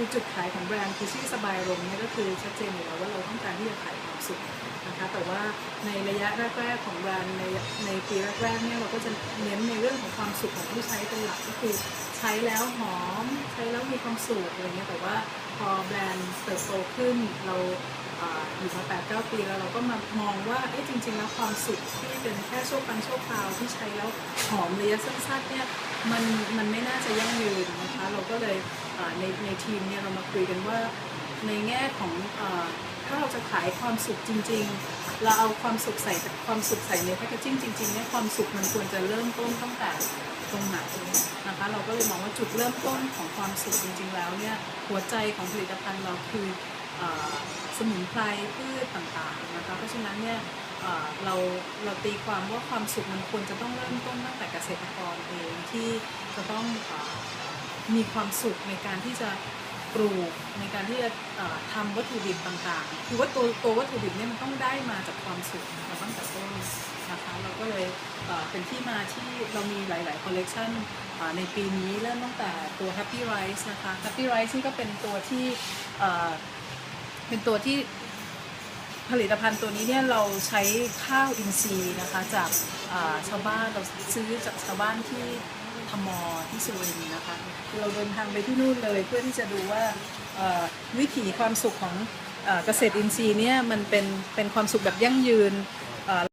คือจุดขายของแบรนด์คือชื่อสบายลมนี่ก็คือชัดเจนอยู่แล้วว่าเราต้องการที่จะขายความสุขนะคะแต่ว่าในระยะแรกๆของแบรนด์ในในปีแรกๆเนี่ยเราก็จะเน้นในเรื่องของความสุขของผู้ใช้เป็นหลักก็คือใช้แล้วหอมใช้แล้วมีความสุขอะไรเงี้ยแต่ว่าพอแบรนด์เติบโตขึ้นเราอยู่มา8 9ปีแล้วเราก็มามองว่าเอ๊ะจริง ๆ แล้วความสุขที่เป็นแค่โชครั้งชั่วคราวที่ใช้แล้วหอมระยะสั้นๆเนี่ย มันมันไม่น่าจะยั่งยืนนะคะเราก็เลยในในทีมเนี่ยเรามาคุยกันว่าในแง่ของอถ้าเราจะขายความสุขจริง ๆ เราเอาความสุขใส่ความสุขใส่ในแพคเกจิ้งจริงๆเนี่ยความสุขมันควรจะเริ่มต้นตั้งแต่ตรงไหนนะคะเราก็เลยมองว่าจุดเริ่มต้นของความสุขจริง ๆ แล้วเนี่ยหัวใจของผลิตภัณฑ์เราคืออสมุนไพรพืชต่างๆนะคะเพราะฉะนั้นเนี่ยเราเราตีความว่าความสุขมันควรจะต้องเริ่มต้นตั้งแต่ กษตรกรเองที่จะต้องอมีความสุขในการที่จะปลูกในการที่จะเอ่อทำวัตถุดิบต่างๆ คือว่าตัวตัววัตถุดิบเนี่ยมันต้องได้มาจากความสุขมาตั้งแต่ต้นนะคะเราก็เลยเป็นที่มาที่เรามีหลายๆคอลเลกชันในปีนี้เริ่มตั้งแต่ตัว Happy Rice นะคะ Happy Rice นี่ก็เป็นตัวที่เป็นตัวที่ ผลิตภัณฑ์ตัวนี้เนี่ยเราใช้ข้าวอินทรีย์นะคะจากชาวบ้านเราซื้อจากชาวบ้านที่ธมอที่สุรินทร์นะคะเราเดินทางไปที่นู่นเลย เพื่อที่จะดูว่าวิถีความสุขของเอ่อเกษตรอินทรีย์เนี่ยมันเป็นเป็นความสุขแบบยั่งยืน